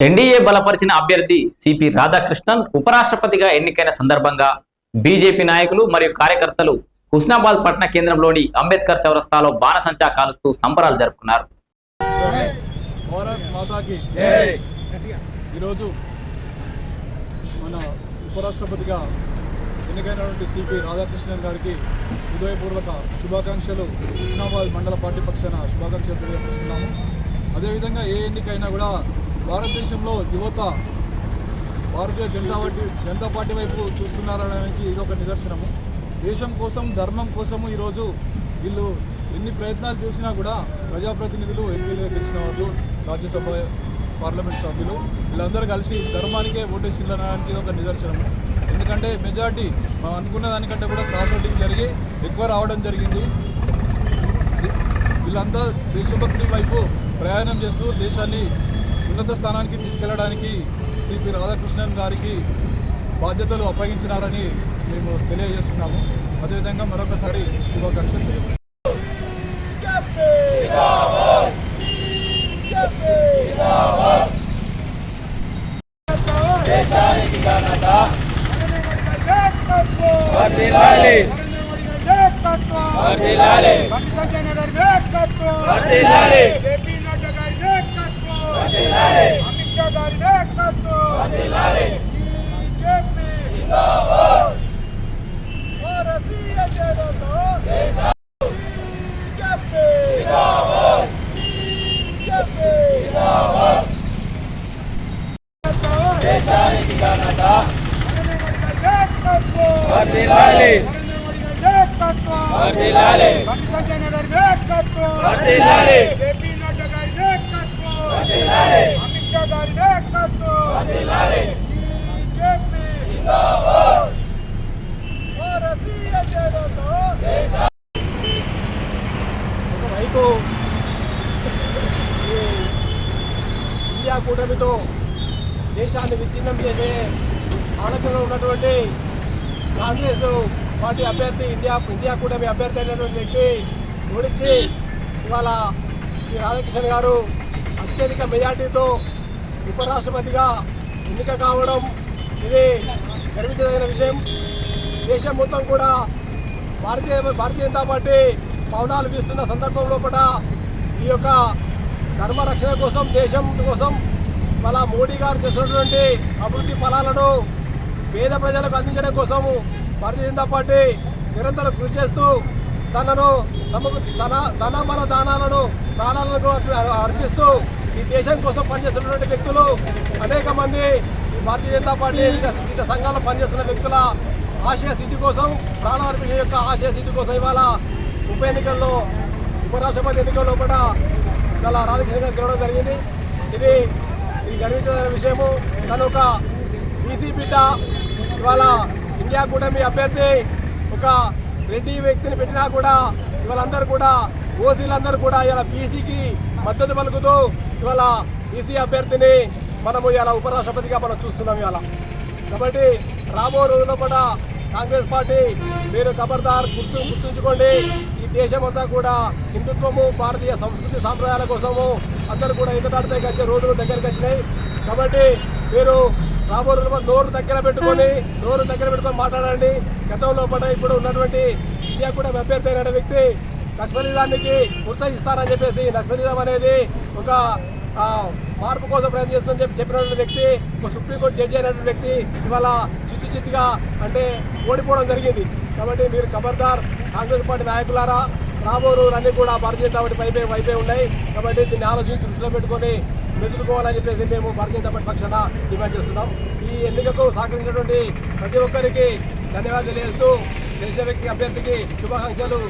NDA బలపరిచిన అభ్యర్థి CP Radhakrishnan ఉపరాష్ట్రపతిగా ఎన్నికైన సందర్భంగా బీజేపీ నాయకులు మరియు కార్యకర్తలు హుస్నాబాద్ పట్టణ కేంద్రంలోని అంబేద్కర్ చౌరస్తాలో బాణసంచా కాలుస్తూ సంబరాలు జరుపుకున్నారు. ఈరోజు మన ఉపరాష్ట్రపతిగా ఎన్నికైనటువంటి సిపి రాధాకృష్ణన్ గారికి హృదయపూర్వక శుభాకాంక్షలు. హుస్నాబాద్ మండల పార్టీ పక్షాన శుభాకాంక్షలు తెలియజేస్తున్నాము అదేవిధంగా ఏ ఎన్నికైనా కూడా భారతదేశంలో యువత భారతీయ జనతా పార్టీ జనతా పార్టీ వైపు చూస్తున్నారనడానికి ఇది ఒక నిదర్శనము. దేశం కోసం ధర్మం కోసము ఈరోజు వీళ్ళు ఎన్ని ప్రయత్నాలు చేసినా కూడా ప్రజాప్రతినిధులు ఎంపీలుగా గెలిచిన వాళ్ళు రాజ్యసభ పార్లమెంట్ సభ్యులు వీళ్ళందరూ కలిసి ధర్మానికే ఓటేసిందనడానికి ఇది ఒక నిదర్శనము. ఎందుకంటే మెజార్టీ మనం అనుకున్న దానికంటే కూడా క్రాస్ ఓటింగ్ జరిగి ఎక్కువ రావడం జరిగింది. వీళ్ళంతా దేశభక్తి వైపు ప్రయాణం చేస్తూ దేశాన్ని ఉన్నత స్థానానికి తీసుకెళ్ళడానికి సిపి రాధాకృష్ణన్ గారికి బాధ్యతలు అప్పగించినారని మేము తెలియజేస్తున్నాము. అదేవిధంగా మరొకసారి శుభాకాంక్షలు తెలియజేస్తున్నాము భారతీయ జనతా బీజేపీ. బీజేపీ దేశానికి ఘనత. నాయకత్వం వర్ధిల్లాలి. నాయకత్వం వర్ధిల్లాలి. నాయకత్వం వర్ధిల్లాలి జేపీ నడ్డా గారి నాయకత్వం వర్ధిల్లాలి అమిత్ షా గారి నాయకత్వం వర్ధిల్లాలి బీజేపీ జిందాబాద్ భారతీయ జనతా ఒకవైపు ఈ ఇండియా కూటమితో దేశాన్ని విచ్ఛిన్నం చేసే ఆలోచనలో ఉన్నటువంటి కాంగ్రెస్ పార్టీ అభ్యర్థి ఇండియా ఇండియా కూటమి అభ్యర్థి అయినటువంటి వ్యక్తి ఓడించి ఇవాళ శ్రీ రాధాకృష్ణ గారు అత్యధిక మెజార్టీతో ఉపరాష్ట్రపతిగా ఎన్నిక కావడం ఇది గర్వించదగిన విషయం. దేశం మొత్తం కూడా భారతీయ భారతీయ జనతా పార్టీ పవనాలు వీస్తున్న సందర్భం లోపల ఈ యొక్క ధర్మ రక్షణ కోసం దేశం కోసం మన మోడీ గారు చేసినటువంటి అభివృద్ధి ఫలాలను పేద ప్రజలకు అందించడం కోసము భారతీయ జనతా పార్టీ నిరంతరం కృషి చేస్తూ తనను తమకు తన ధన మన దానాలను ప్రాణాలను అర్పిస్తూ ఈ దేశం కోసం పనిచేస్తున్నటువంటి వ్యక్తులు అనేక మంది భారతీయ జనతా పార్టీ వివిధ వివిధ పనిచేస్తున్న వ్యక్తుల ఆశయ సిద్ధి కోసం ప్రాణార్పణ యొక్క ఆశయ సిద్ధి కోసం ఇవాళ ఉప ఎన్నికల్లో ఉపరాష్ట్రపతి ఎన్నికల్లో కూడా చాలా రాజకీయంగా గెలవడం జరిగింది. ఇది ఇది గర్వించదగిన విషయము. తను ఒక బీసీ బిడ్డ ఇవాళ ఇండియా కూటమి అభ్యర్థి ఒక రెడ్డి వ్యక్తిని పెట్టినా కూడా ఇవాళందరూ కూడా ఓసీలందరూ కూడా ఇలా బీసీకి మద్దతు పలుకుతూ ఇవాళ బీసీ అభ్యర్థిని మనము ఇలా ఉపరాష్ట్రపతిగా మనం చూస్తున్నాం ఇవాళ. కాబట్టి రాబో రోజుల్లో కూడా కాంగ్రెస్ పార్టీ మీరు ఖబర్దార్ గుర్తు గుర్తుంచుకోండి. ఈ దేశం అంతా కూడా హిందుత్వము భారతీయ సంస్కృతి సాంప్రదాయాల కోసము అందరూ కూడా ఎదుటాడితే వచ్చే రోడ్లు దగ్గరికి వచ్చినాయి. కాబట్టి మీరు రాబో రోజుల్లో నోరు దగ్గర పెట్టుకొని నోరు దగ్గర పెట్టుకొని మాట్లాడండి. గతంలో పడ ఇప్పుడు ఉన్నటువంటి ఇండియా కూడా అభ్యర్థి అయిన వ్యక్తి. నక్సలిజానికి ప్రోత్సహిస్తారని చెప్పేసి నక్సలిజం అనేది ఒక మార్పు కోసం ప్రయత్నం చేస్తుందని చెప్పి చెప్పినటువంటి వ్యక్తి ఒక సుప్రీంకోర్టు జడ్జి అయినటువంటి వ్యక్తి ఇవాళ చిత్తు చిత్తుగా అంటే ఓడిపోవడం జరిగింది. కాబట్టి మీరు ఖబర్దార్ కాంగ్రెస్ పార్టీ నాయకులారా రాబో రోజులన్నీ కూడా భారతీయ జనతా పార్టీ వైపే వైపే ఉన్నాయి. కాబట్టి దీన్ని ఆలోచించి దృష్టిలో పెట్టుకొని మెదులుకోవాలని చెప్పేసి మేము భారతీయ జనతా పార్టీ పక్షాన డిమాండ్ చేస్తున్నాం. ఈ ఎన్నికకు సహకరించినటువంటి ప్రతి ఒక్కరికి ధన్యవాదాలు తెలియజేస్తూ దేశ వ్యక్తి అభ్యర్థికి శుభాకాంక్షలు.